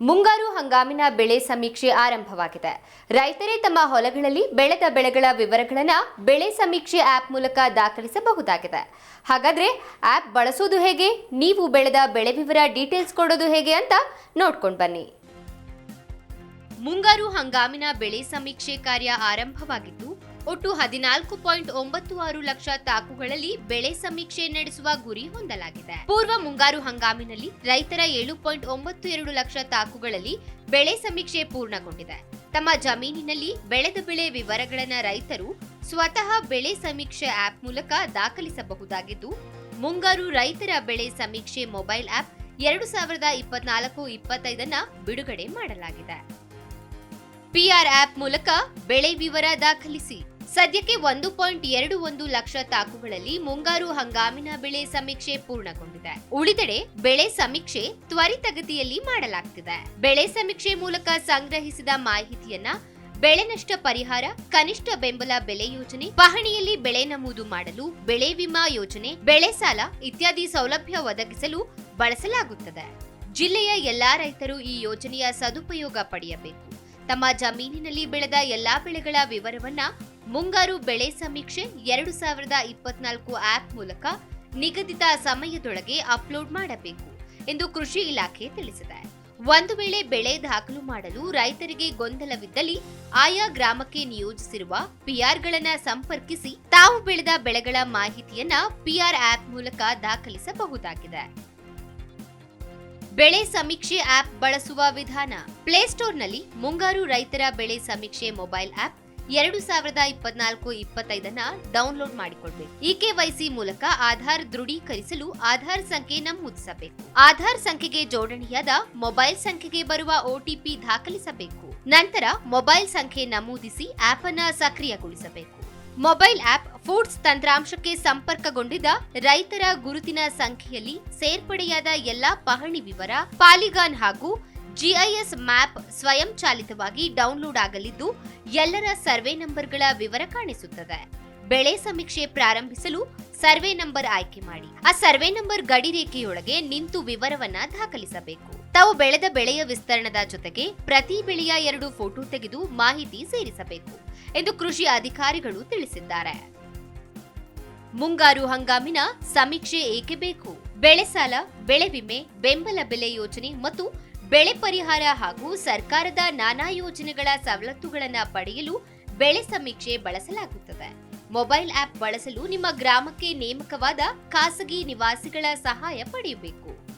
ಮುಂಗಾರು ಹಂಗಾಮಿನ ಬೆಳೆ ಸಮೀಕ್ಷೆ ಆರಂಭವಾಗಿದೆ. ರೈತರೇ ತಮ್ಮ ಹೊಲಗಳಲ್ಲಿ ಬೆಳೆದ ಬೆಳೆಗಳ ವಿವರಗಳನ್ನು ಬೆಳೆ ಸಮೀಕ್ಷೆ ಆಪ್ ಮೂಲಕ ದಾಖಲಿಸಬಹುದಾಗಿದೆ. ಹಾಗಾದ್ರೆ ಆಪ್ ಬಳಸೋದು ಹೇಗೆ? ನೀವು ಬೆಳೆದ ಬೆಳೆ ವಿವರ ಡೀಟೇಲ್ಸ್ ಕೊಡೋದು ಹೇಗೆ ಅಂತ ನೋಡ್ಕೊಂಡು ಬನ್ನಿ. ಮುಂಗಾರು ಹಂಗಾಮಿನ ಬೆಳೆ ಸಮೀಕ್ಷೆ ಕಾರ್ಯ ಆರಂಭವಾಗಿದ್ದು ಒಟ್ಟು ಹದಿನಾಲ್ಕು ಪಾಯಿಂಟ್ ಒಂಬತ್ತು ಆರು ಲಕ್ಷ ತಾಕುಗಳಲ್ಲಿ ಬೆಳೆ ಸಮೀಕ್ಷೆ ನಡೆಸುವ ಗುರಿ ಹೊಂದಲಾಗಿದೆ. ಪೂರ್ವ ಮುಂಗಾರು ಹಂಗಾಮಿನಲ್ಲಿ ರೈತರ ಏಳು ಪಾಯಿಂಟ್ ಒಂಬತ್ತು ಎರಡು ಲಕ್ಷ ತಾಕುಗಳಲ್ಲಿ ಬೆಳೆ ಸಮೀಕ್ಷೆ ಪೂರ್ಣಗೊಂಡಿದೆ. ತಮ್ಮ ಜಮೀನಿನಲ್ಲಿ ಬೆಳೆದ ಬೆಳೆ ವಿವರಗಳನ್ನು ರೈತರು ಸ್ವತಃ ಬೆಳೆ ಸಮೀಕ್ಷೆ ಆಪ್ ಮೂಲಕ ದಾಖಲಿಸಬಹುದಾಗಿದ್ದು, ಮುಂಗಾರು ರೈತರ ಬೆಳೆ ಸಮೀಕ್ಷೆ ಮೊಬೈಲ್ ಆಪ್ ಎರಡು ಸಾವಿರದ ಇಪ್ಪತ್ನಾಲ್ಕು ಇಪ್ಪತ್ತೈದನ್ನ ಬಿಡುಗಡೆ ಮಾಡಲಾಗಿದೆ. ಪಿಆರ್ ಆಪ್ ಮೂಲಕ ಬೆಳೆ ವಿವರ ದಾಖಲಿಸಿ. ಸದ್ಯಕ್ಕೆ ಒಂದು ಪಾಯಿಂಟ್ ಎರಡು ಒಂದು ಲಕ್ಷ ತಾಕುಗಳಲ್ಲಿ ಮುಂಗಾರು ಹಂಗಾಮಿನ ಬೆಳೆ ಸಮೀಕ್ಷೆ ಪೂರ್ಣಗೊಂಡಿದೆ. ಉಳಿದೆಡೆ ಬೆಳೆ ಸಮೀಕ್ಷೆ ತ್ವರಿತಗತಿಯಲ್ಲಿ ಮಾಡಲಾಗ್ತಿದೆ. ಬೆಳೆ ಸಮೀಕ್ಷೆ ಮೂಲಕ ಸಂಗ್ರಹಿಸಿದ ಮಾಹಿತಿಯನ್ನ ಬೆಳೆ ನಷ್ಟ ಪರಿಹಾರ, ಕನಿಷ್ಠ ಬೆಂಬಲ ಬೆಲೆ ಯೋಜನೆ, ಪಹಣಿಯಲ್ಲಿ ಬೆಳೆ ನಮೂದು ಮಾಡಲು, ಬೆಳೆ ವಿಮಾ ಯೋಜನೆ, ಬೆಳೆ ಸಾಲ ಇತ್ಯಾದಿ ಸೌಲಭ್ಯ ಒದಗಿಸಲು ಬಳಸಲಾಗುತ್ತದೆ. ಜಿಲ್ಲೆಯ ಎಲ್ಲಾ ರೈತರು ಈ ಯೋಜನೆಯ ಸದುಪಯೋಗ ಪಡೆಯಬೇಕು. ತಮ್ಮ ಜಮೀನಿನಲ್ಲಿ ಬೆಳೆದ ಎಲ್ಲಾ ಬೆಳೆಗಳ ವಿವರವನ್ನ ಮುಂಗಾರು ಬೆಳೆ ಸಮೀಕ್ಷೆ ಎರಡು ಸಾವಿರದ ಇಪ್ಪತ್ನಾಲ್ಕು ಆಪ್ ಮೂಲಕ ನಿಗದಿತ ಸಮಯದೊಳಗೆ ಅಪ್ಲೋಡ್ ಮಾಡಬೇಕು ಎಂದು ಕೃಷಿ ಇಲಾಖೆ ತಿಳಿಸಿದೆ. ಒಂದು ವೇಳೆ ಬೆಳೆ ದಾಖಲು ಮಾಡಲು ರೈತರಿಗೆ ಗೊಂದಲವಿದ್ದಲ್ಲಿ ಆಯಾ ಗ್ರಾಮಕ್ಕೆ ನಿಯೋಜಿಸಿರುವ ಪಿಆರ್ಗಳನ್ನ ಸಂಪರ್ಕಿಸಿ ತಾವು ಬೆಳೆದ ಬೆಳೆಗಳ ಮಾಹಿತಿಯನ್ನ ಪಿಆರ್ ಆಪ್ ಮೂಲಕ ದಾಖಲಿಸಬಹುದಾಗಿದೆ. ಬೆಳೆ ಸಮೀಕ್ಷೆ ಆಪ್ ಬಳಸುವ ವಿಧಾನ. ಪ್ಲೇಸ್ಟೋರ್ನಲ್ಲಿ ಮುಂಗಾರು ರೈತರ ಬೆಳೆ ಸಮೀಕ್ಷೆ ಮೊಬೈಲ್ ಆಪ್ ಎರಡು ಸಾವಿರದ ಇಪ್ಪತ್ನಾಲ್ಕು ಇಪ್ಪತ್ತೈದನ್ನ ಡೌನ್ಲೋಡ್ ಮಾಡಿಕೊಳ್ಬೇಕು ಇಕೆವೈಸಿ ಮೂಲಕ ಆಧಾರ್ ದೃಢೀಕರಿಸಲು ಆಧಾರ್ ಸಂಖ್ಯೆ ನಮೂದಿಸಬೇಕು. ಆಧಾರ್ ಸಂಖ್ಯೆಗೆ ಜೋಡಣೆಯಾದ ಮೊಬೈಲ್ ಸಂಖ್ಯೆಗೆ ಬರುವ ಒಟಿಪಿ ದಾಖಲಿಸಬೇಕು. ನಂತರ ಮೊಬೈಲ್ ಸಂಖ್ಯೆ ನಮೂದಿಸಿ ಆಪ್ ಅನ್ನ ಸಕ್ರಿಯಗೊಳಿಸಬೇಕು. ಮೊಬೈಲ್ ಆಪ್ ಫುಡ್ಸ್ ತಂತ್ರಾಂಶಕ್ಕೆ ಸಂಪರ್ಕಗೊಂಡಿದ್ದ ರೈತರ ಗುರುತಿನ ಸಂಖ್ಯೆಯಲ್ಲಿ ಸೇರ್ಪಡೆಯಾದ ಎಲ್ಲಾ ಪಹಣಿ ವಿವರ, ಪಾಲಿಗಾನ್ ಹಾಗೂ ಜಿಐಎಸ್ ಮ್ಯಾಪ್ ಸ್ವಯಂಚಾಲಿತವಾಗಿ ಡೌನ್ಲೋಡ್ ಆಗಲಿದ್ದು, ಎಲ್ಲರ ಸರ್ವೆ ನಂಬರ್ಗಳ ವಿವರ ಕಾಣಿಸುತ್ತದೆ. ಬೆಳೆ ಸಮೀಕ್ಷೆ ಪ್ರಾರಂಭಿಸಲು ಸರ್ವೆ ನಂಬರ್ ಆಯ್ಕೆ ಮಾಡಿ. ಆ ಸರ್ವೆ ನಂಬರ್ ಗಡಿ ರೇಖೆಯೊಳಗೆ ನಿಂತು ವಿವರವನ್ನ ದಾಖಲಿಸಬೇಕು. ತಾವು ಬೆಳೆದ ಬೆಳೆಯ ವಿಸ್ತರಣದ ಜೊತೆಗೆ ಪ್ರತಿ ಬೆಳೆಯ ಎರಡು ಫೋಟೋ ತೆಗೆದು ಮಾಹಿತಿ ಸೇರಿಸಬೇಕು ಎಂದು ಕೃಷಿ ಅಧಿಕಾರಿಗಳು ತಿಳಿಸಿದ್ದಾರೆ. ಮುಂಗಾರು ಹಂಗಾಮಿನ ಸಮೀಕ್ಷೆ ಏಕೆ ಬೇಕು? ಬೆಳೆ ಸಾಲ, ಬೆಳೆ ವಿಮೆ, ಬೆಂಬಲ ಬೆಲೆ ಯೋಜನೆ ಮತ್ತು ಬೆಳೆ ಪರಿಹಾರ ಹಾಗೂ ಸರ್ಕಾರದ ನಾನಾ ಯೋಜನೆಗಳ ಸವಲತ್ತುಗಳನ್ನು ಪಡೆಯಲು ಬೆಳೆ ಸಮೀಕ್ಷೆ ಬಳಸಲಾಗುತ್ತದೆ. ಮೊಬೈಲ್ ಆಪ್ ಬಳಸಲು ನಿಮ್ಮ ಗ್ರಾಮಕ್ಕೆ ನೇಮಕವಾದ ಖಾಸಗಿ ನಿವಾಸಿಗಳ ಸಹಾಯ ಪಡೆಯಬೇಕು.